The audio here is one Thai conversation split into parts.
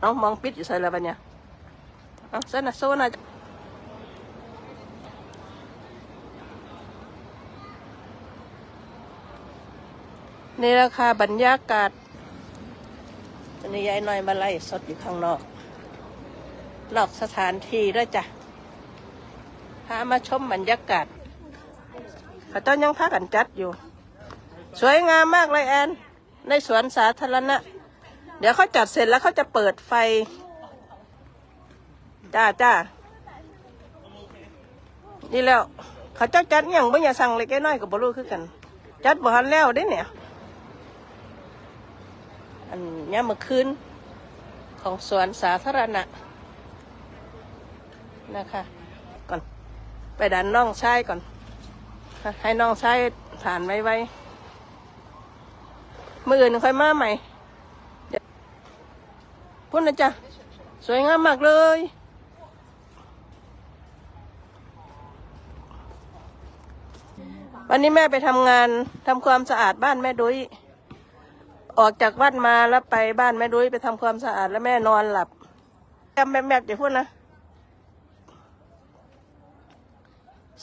เอามองปิดอยู่ใส่แล้วบัดเนี่ยเอาเส้นนะโซนะนี่แหละค่ะบรรยากาศตอนนี้ยายน้อยมาไล่สดอยู่ข้างนอกนอกสถานที่ด้วยจ้ะพามาชมบรรยากาศเขาเจ้ายังพากันจัดอยู่ สวยงามมากเลยแอน ในสวนสาธารณะ เดี๋ยวเขาจัดเสร็จแล้วเขาจะเปิดไฟ จ้าจ้านี่แล้ว เขาเจ้าจัดอย่างบ่อย่าสั่งเล็กน้อยกับบรู้คือกัน จัดบ่ทันแล้วเด้เนี่ย อันนี้เมื่อคืนของสวนสาธารณะนะคะ ก่อน ไปดันน้องชายก่อน ให้น้องชายผ่านไว้ไว้มืออื่นค่อยมาใหม่ พุ่นนะจ๊ะ สวยงามมากเลยวันนี้แม่ไปทำงานทำความสะอาดบ้านแม่ดุยออกจากวัดมาแล้วไปบ้านแม่ดุยไปทำความสะอาดแล้วแม่นอนหลับแอบแบบๆอย่าพูดนะ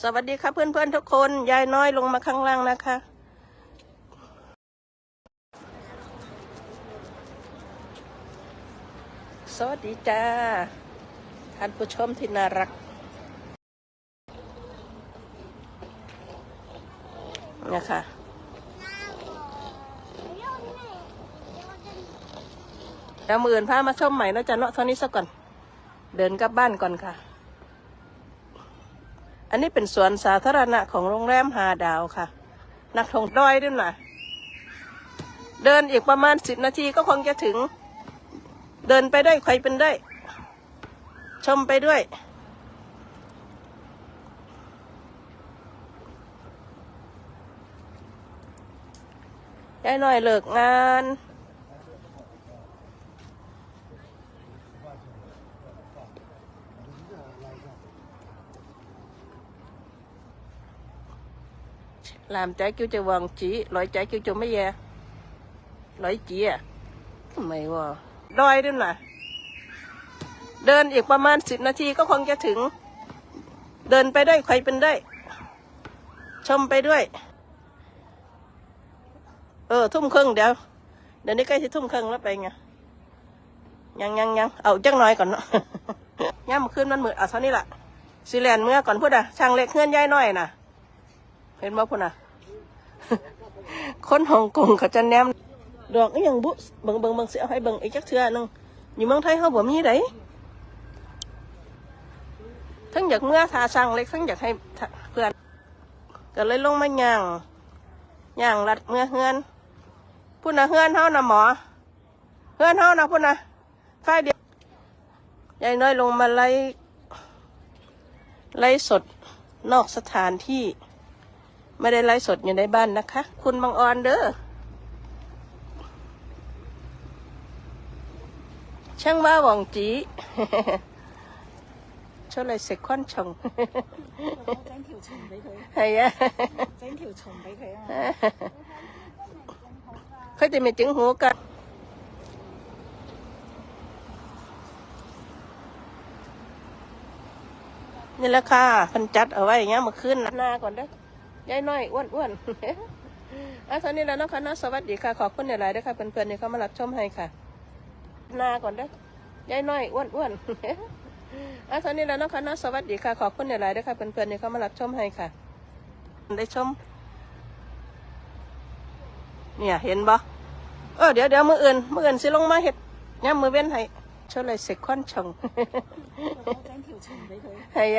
สวัสดีครับเพื่อนๆทุกคน ยายน้อยลงมาข้างล่างนะคะ สวัสดีจ้า ท่านผู้ชมที่น่ารักนะคะเดี๋ยวมืออื่นพามาชมใหม่นะจ๊ะเนาะเท่านี้สักก่อน เดินกลับบ้านก่อนค่ะ อันนี้เป็นสวนสาธารณะของโรงแรมหาดาวค่ะ นักท่องดอยด้วยนะเดินอีกประมาณสิบนาทีก็คงจะถึง เดินไปได้ใครเป็นได้ ชมไปด้วย ยายหน่อยเลิกงาน làm trái kêu cho vần chỉ loại trái kêu cho mấy già loại chỉ à mày wow ดอยด้วยนะเดินอีกประมาณสิบนาทีก็คงจะถึง เดินไปด้วยใครเป็นได้ ชมไปด้วย เออ ทุ่มครึ่งเดี๋ยว เดี๋ยวนี้ใกล้จะทุ่มครึ่งแล้วไปไงยังยังยังเอาจังน้อยก่อนเนาะย่ำขึ้นมันมืดเอาเท่านี้แหละสิแลนเมื่อก่อนพูดอะช่างเล็กเงื่อนย้ายน้อยน่ะ เห็นบ่พูดอะคนฮ่องกงเขาจะแนม ดอกก็ยังบุเบิ่งเบิ่งเบิ่งสิเอาให้เบิ่งอีกจักเทื่อนึงอยู่เมืองไทยเขาบ่มีไดทั้งอยากเมื่อทาสังเล็กทั้งอยากให้เพื่อนก็เลยลงมาย่างย่างรัดเมื่อเฮือนพุ่นนะเฮือนเฮานะหมอเฮือนเฮานะพุ่นนะไฟเดียวยายน้อยลงมาไล่ไล่สดนอกสถานที่ ไม่ได้ไล่สดอยู่ในบ้านนะคะ คุณบางออนเด้อ ช่างว่าหวังจีช่วยเลยเสกควันชงจ้งถิวชงไปเลยเฮ้ยจ้งถิวชงไปเลยเขาจะไม่จึงหัวกันนี่แหละค่ะพันจัดเอาไว้อย่างเงี้ยมาขึ้นหน้าก่อนเด้อยายน้อยอ้วนอ้วนอะตอนนี้แล้วนะคะนะสวัสดีค่ะ ขอบคุณหลายๆด้วยค่ะเพื่อนๆที่เข้ามารับชมให้ค่ะ นาก่อนเด้อยายน้อยอ้วนอ้วนอะตอนนี้แล้วนะคะนะสวัสดีค่ะ ขอบคุณหลายๆด้วยค่ะเพื่อนๆที่เข้ามารับชมให้ค่ะ ได้ชม เนี่ยเห็นบ่เออเดี๋ยวเดี๋ยวมืออื่นมืออื่นสิลงมาเห็ดเนี่ยมือเว้นให้ช่วยเลยเสกคอนชงใช่ไหม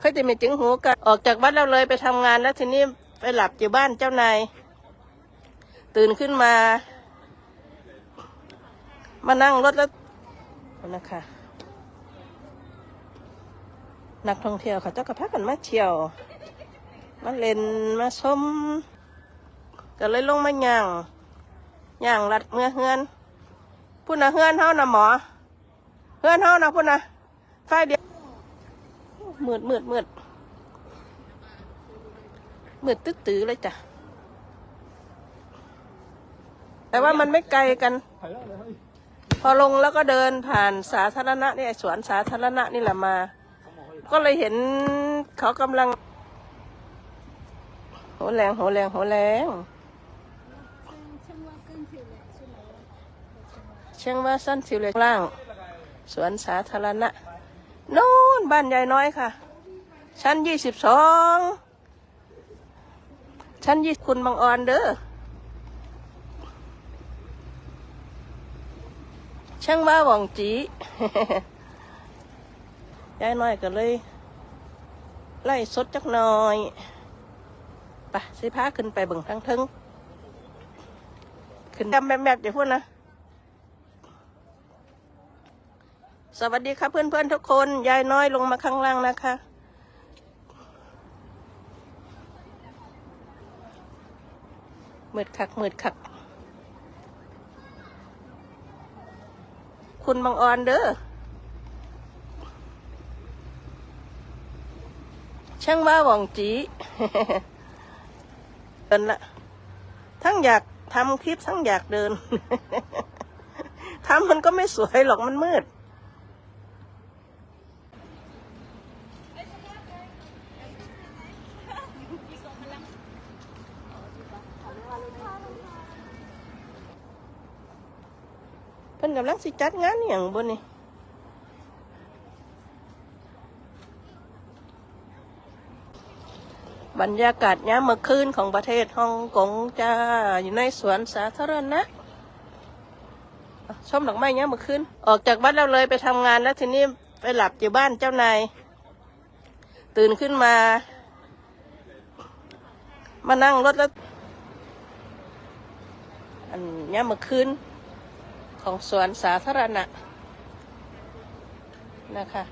เขาจะมีจึงหูกันออกจากบ้านเราเลยไปทำงานแล้วทีนี้ไปหลับอยู่บ้านเจ้านาย ตื่นขึ้นมา มานั่งรถแล้วนะคะนักท่องเที่ยวเขาเจ้าก็พากันมาเที่ยว มาเล่นมาชมก็เลยลงมาย่างย่างรัดเมื่อเฮือนพุ่นนะเฮือนเฮานะหมอเฮือนเฮานะพุ่นนะไฟเดียวมืดมืดมืดมืดตึ๊ดตื้อเลยจ้ะไป แต่ว่ามันไม่ไกลกัน พอลงแล้วก็เดินผ่านสาธารณะเนี่ยสวนสาธารณะนี่แหละมา ก็เลยเห็นเขากำลังโหแรงโหแรงโหแรงเชียงว่าสั้นสิวเลยล่าง สวนสาธารณะนู่นบ้านยายน้อยค่ะ ชั้นยี่สิบสองชั้นยี่คุณบางออนเด้อ ช่างว่าหว่องจียายน้อยก็เลย ไล่สดจักหน่อยไปสิพาขึ้นไปเบิ่งทั้งทึงขึ้นดำแบบแบบอย่าพูดนะสวัสดีครับเพื่อนๆทุกคน ยายน้อยลงมาข้างล่างนะคะ มืดคักมืดคัก คุณบางออนเด้อช่างว่าหว่องจีเดินละทั้งอยากทำคลิปทั้งอยากเดินทำมันก็ไม่สวยหรอกมันมืด เพิ่นกำลังสิจัดงานอย่างบนนี่บรรยากาศยามเมื่อคืนของประเทศฮ่องกงจ้าอยู่ในสวนสาธารณะชมดอกไม้ยามเมื่อคืนออกจากบ้านเราเลยไปทำงานแล้วทีนี้ไปหลับอยู่บ้านเจ้านายตื่นขึ้นมา มานั่งรถแล้วอันยามเมื่อคืน ของสวนสาธารณะนะคะ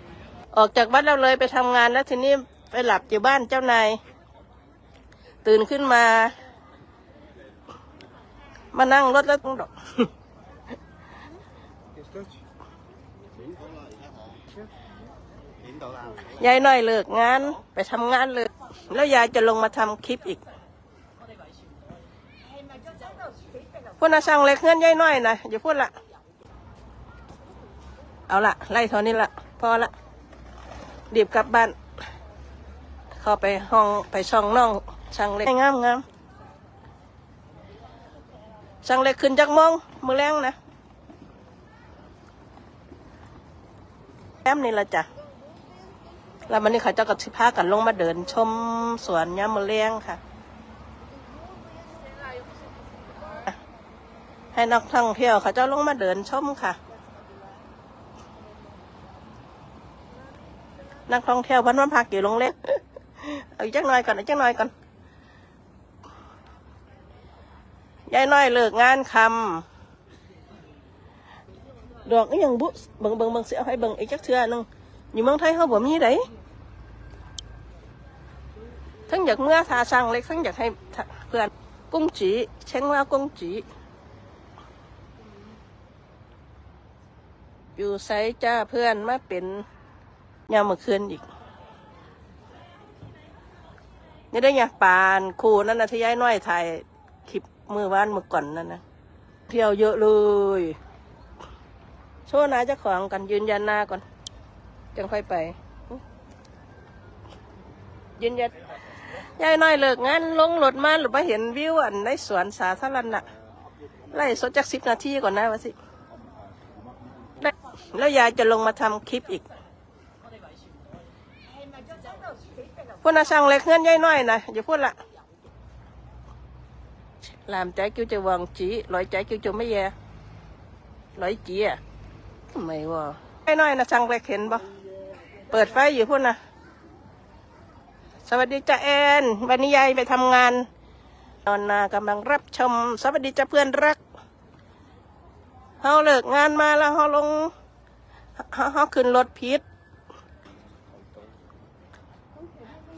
ออกจากบ้านเราเลยไปทำงานแล้วทีนี้ไปหลับอยู่บ้านเจ้านายตื่นขึ้นมา มานั่งรถแล้วดอกยายน้อยเลิกงานไปทำงานเลย แล้วยายจะลงมาทำคลิปอีก พูดนะช่างเล็กเงื่อนย่ายน้อยนะอย่าพูดละเอาละไล่เท่านี้ละพอละรีบกลับบ้าน เข้าไปห้องไปช่องน้อง ช่างเล็กงามงามช่างเล็กขึ้นจากมองมือแรงนะแอมนี่ละจ้ะแล้วมันนี่เขาเจ้ากับสิพากันลงมาเดินชมสวนยามมือแรงค่ะ ให้นักท่องเที่ยวเขาเจ้าลงมาเดินชมค่ะ นักท่องเที่ยวพันมาพักอยู่โรงเล็กเอาอีกจักหน่อยก่อนเอาจักหน่อยก่อนยายน้อยเลิกงานคำดอกนี่ยังบุเบิ่งเบิ่งเบิ่งสิเอาให้เบิ่งอีกจักเทื่อนึงอยู่เมืองไทยเขาบ่มีไดทั้งอยากเมื่อทาสั่งเล็กทั้งอยากให้เพื่อนกุ้งจีเช้งว่ากุ้งจี อยู่ไซจ้าเพื่อนมาเป็นยามเมื่อคืนอีก นี่ได้ยาปานครูนั่นนะที่ย้ายน้อยถ่ายคลิปมือวานมือก่อนนั่นนะเที่ยวเยอะเลยโชว์นาเจ้าของกันยืนยันหน้าก่อนจังค่อยไป ยืนยันยายน้อยเลิกงานลงรถมาหรือมาเห็นวิวอันในสวนสาธารณะไล่สดจากสิบนาทีก่อนนะวะสิ แล้วยายจะลงมาทำคลิปอีกพูดนะช่างเล็กเงื่อนย่อยน้อยนะอย่าพูดละ làm trái kêu cho vòng chỉ loại trái kêu cho mấy ye loại chỉ à mày wow ย่อยน้อยนะช่างเล็กเห็นปะเปิดไฟอยู่พูดนะสวัสดีจ้าแอนวันนี้ยายไปทำงานนอนนากำลังรับชม สวัสดีจ้าเพื่อนรักเขาเลิกงานมาแล้วเขาลง เขาเขาขึ้นรถพิษ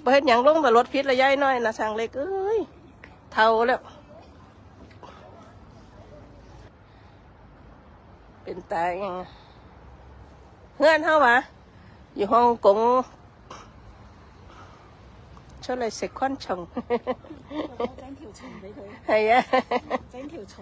บ่เห็นอย่างลงแต่รถพิษระยะน้อยนะช่างเล็กเอ้ย เท่าแล้ว เป็นตายยังเพื่อนเขาวะอยู่ฮ่องกงช่วยเลยเสกควันชง 整条虫俾佢， 系啊。整条虫。